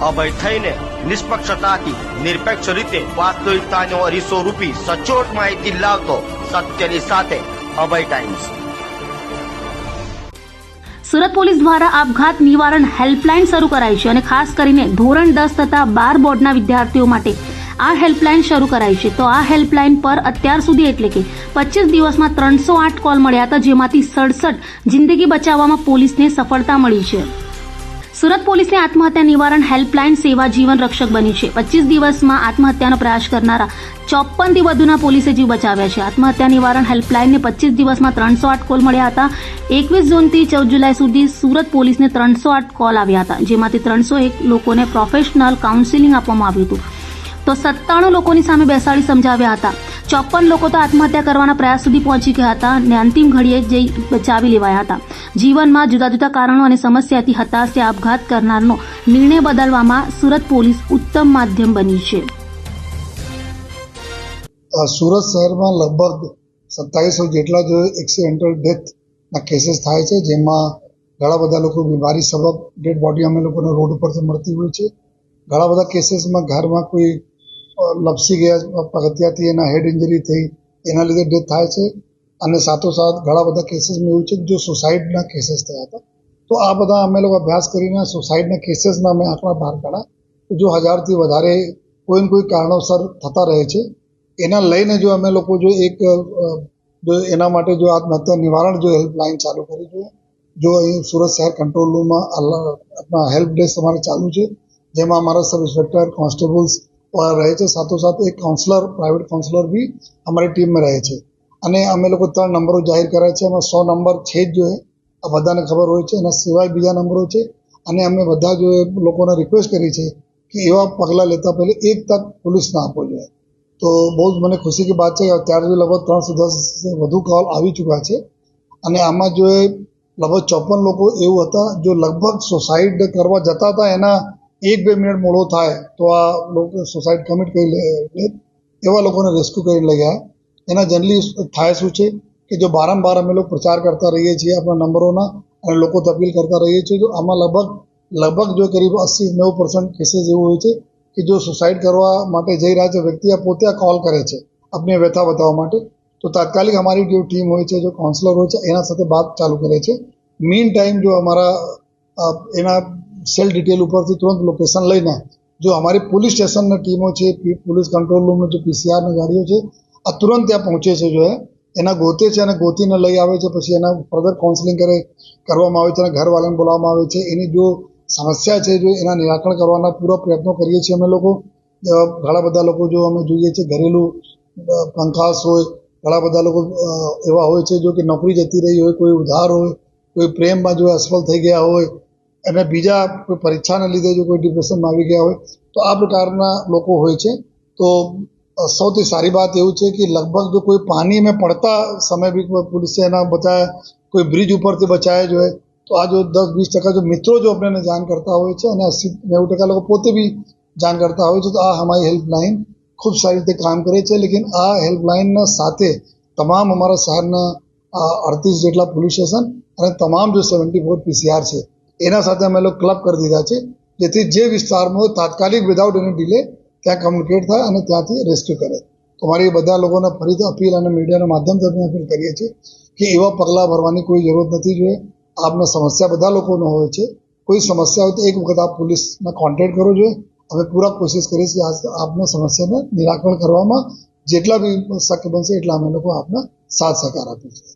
અભય થઈને નિષ્પક્ષતાથી, નિરપેક્ષ રીતે વાસ્તવિકતાનો અરીસો રૂપી સચોટ માહિતી લાવતો સત્યની સાથે અભય ટાઈમ્સ સુરત પોલીસ દ્વારા આપઘાત નિવારણ હેલ્પલાઇન શરૂ કરાઈ છે અને ખાસ કરીને ધોરણ દસ તથા બાર બોર્ડના વિદ્યાર્થીઓ માટે આ હેલ્પલાઇન શરૂ કરાઈ છે. તો આ હેલ્પલાઇન પર અત્યાર સુધી એટલે કે પચીસ દિવસમાં ત્રણસો આઠ કોલ મળ્યા હતા, જેમાંથી સડસઠ જિંદગી બચાવવામાં પોલીસને સફળતા મળી છે. સુરત પોલીસની આત્મહત્યા નિવારણ હેલ્પલાઇન સેવા જીવન રક્ષક બની છે. પચીસ દિવસમાં આત્મહત્યાનો પ્રયાસ કરનારા ચોપનથી વધુના પોલીસે જીવ બચાવ્યા છે. આત્મહત્યા નિવારણ હેલ્પલાઇનને પચીસ દિવસમાં ત્રણસો આઠ કોલ મળ્યા હતા. એકવીસ જૂનથી ચૌદ જુલાઈ સુધી સુરત પોલીસને ત્રણસો આઠ કોલ આવ્યા હતા, જેમાંથી ત્રણસો એક લોકોને પ્રોફેશનલ કાઉન્સિલિંગ આપવામાં આવ્યું હતું. તો સત્તાણું લોકોની સામે બેસાડી સમજાવ્યા હતા. ચોપન લોકો તો આત્મહત્યા કરવાના પ્રયાસ સુધી પહોંચી ગયા હતા અને અંતિમ ઘડીએ જઈ બચાવી લેવાયા હતા. જીવનમાં જુદા જુદા કારણો અને સમસ્યાથી હતાશ આપઘાત કરનારનો નિર્ણય બદલવામાં સુરત પોલીસ ઉત્તમ માધ્યમ બની છે. સુરત શહેરમાં લગભગ સત્તાવીસો જેટલા જો એક્સિડેન્ટલ ડેથના કેસીસ થાય છે, જેમાં ઘણા બધા લોકો બીમારી સબબ ડેડ બોડી અમે લોકોને રોડ ઉપરથી મળતી હોય છે. ઘણા બધા કેસીસમાં ઘરમાં કોઈ લપસી ગયા, પગથિયાથી એના હેડ ઇન્જરી થઈ. એના લીધે ડેથ થાય છે. અને સાથોસાથ ઘણા બધા કેસીસમાં એવું છે જો સુસાઇડના કેસીસ થયા હતા, તો આ બધા અમે લોકો અભ્યાસ કરીને સુસાઇડના કેસીસના અમે આંકડા બહાર કાઢ્યા જો હજારથી વધારે કોઈ ને કોઈ કારણોસર થતા રહે છે. એના લઈને જો અમે લોકો જો એક જો એના માટે જો આત્મહત્યા નિવારણ જો હેલ્પલાઇન ચાલુ કરી જોઈએ. જો અહીં સુરત શહેર કંટ્રોલ રૂમમાં હેલ્પ ડેસ્ક અમારે ચાલુ છે. જેમાં અમારા સબ ઇન્સ્પેક્ટર કોન્સ્ટેબલ્સ રહે છે. સાથોસાથ એક કાઉન્સલર પ્રાઇવેટ કાઉન્સલર બી અમારી ટીમમાં રહે છે. અને અમે લોકો ત્રણ નંબરો જાહેર કર્યા છે. એમાં સો નંબર છે જ જોઈએ. આ બધાને ખબર હોય છે. એના સિવાય બીજા નંબરો છે. અને અમે બધા જો લોકોને રિક્વેસ્ટ કરી છે કે એવા પગલાં લેતા પહેલાં એક તક પોલીસને આપવો જોઈએ. તો બહુ જ મને ખુશી કી વાત છે કે અત્યાર લગભગ ત્રણસો દસ વધુ કોલ આવી ચૂક્યા છે. અને આમાં જો લગભગ ચોપન લોકો એવું હતા, જો લગભગ સોસાઇડ કરવા જતા હતા એના એક બે મિનિટ મોડો થાય તો આ લોકો સુસાઇડ કમિટ કરી લે. એવા લોકોને રેસ્ક્યુ કરી લઈ ગયા એના જનરલી થાય શું છે કે જો બારંબાર અમે લોકો પ્રચાર કરતા રહીએ છીએ આપણા નંબરોના અને લોકો અપીલ કરતા રહીએ છીએ તો આમાં લગભગ લગભગ જો કરીબ અસી નેવું પર્સન્ટ કેસીસ એવું હોય છે કે જો સુસાઇડ કરવા માટે જઈ રહ્યા છે, વ્યક્તિ આ પોતે કોલ કરે છે આપની વ્યથા બતાવવા માટે, તો તાત્કાલિક અમારી જે ટીમ હોય છે, જો કાઉન્સલર હોય છે, એના સાથે વાત ચાલુ કરે છે મેઇન ટાઈમ જો અમારા એના સેલ ડિટેલ ઉપરથી તુરંત લોકેશન લઈને જો અમારી પોલીસ સ્ટેશનની ટીમો છે પોલીસ કંટ્રોલ રૂમની જે પીસીઆરની ગાડીઓ છે, આ તુરંત ત્યાં પહોંચે છે જો એના ગોતે છે અને ગોતીને લઈ આવે છે, પછી એના ફર્ધર કાઉન્સેલિંગ કરે, કરવામાં આવે છે અને ઘરવાળાને બોલાવવામાં આવે છે. એની જો સમસ્યા છે, જો એના નિરાકરણ કરવાના પૂરા પ્રયત્નો કરીએ છીએ અમે લોકો. ઘણા બધા લોકો જો અમે જોઈએ છીએ, ઘરેલું પંખાસ હોય, ઘણા બધા લોકો એવા હોય છે, જો કે નોકરી જતી રહી હોય, કોઈ ઉધાર હોય, કોઈ પ્રેમમાં જો અસફળ થઈ ગયા હોય અને બીજા કોઈ પરીક્ષાને લીધે જો કોઈ ડિપ્રેશનમાં આવી ગયા હોય, તો આ પ્રકારના લોકો હોય છે. તો સૌથી સારી વાત એવું છે કે લગભગ જો કોઈ પાણી में પડતા સમય બી પોલીસે એના બચાયા, કોઈ બ્રિજ ઉપરથી બચાવ્યા જોઈએ તો આ જો દસ વીસ ટકા જો મિત્રો જો આપણને જાણ કરતા હોય છે અને અસી નેવું ટકા લોકો પોતે બી જાણ કરતા હોય છે, તો આ અમારી હેલ્પલાઇન ખૂબ સારી રીતે કામ કરે છે. લેકિન આ હેલ્પલાઇનના સાથે તમામ અમારા શહેરના અડતીસ જેટલા પોલીસ સ્ટેશન અને તમામ જો સેવન્ટી ફોર પીસીઆર છે એના સાથે અમે લોકો ક્લબ કરી દીધા છે. જેથી જે વિસ્તારમાં તાત્કાલિક વિધાઉટ એની ડિલે ત્યાં કમ્યુનિકેટ થાય અને ત્યાંથી રેસ્ક્યુ કરે. તો મારી બધા લોકોને ફરીથી અપીલ અને મીડિયાના માધ્યમથી અમે અપીલ કરીએ છીએ કે એવા પગલાં ભરવાની કોઈ જરૂરત નથી જોઈએ. આપને સમસ્યા બધા લોકોનો હોય છે. કોઈ સમસ્યા હોય તો એક વખત આપ પોલીસને કોન્ટેક્ટ કરવો જોઈએ. અમે પૂરા કોશિશ છીએ આ આપને સમસ્યાને નિરાકરણ કરવામાં જેટલા બી શક્ય બનશે એટલા અમે લોકો આપને સાથ સહકાર છીએ.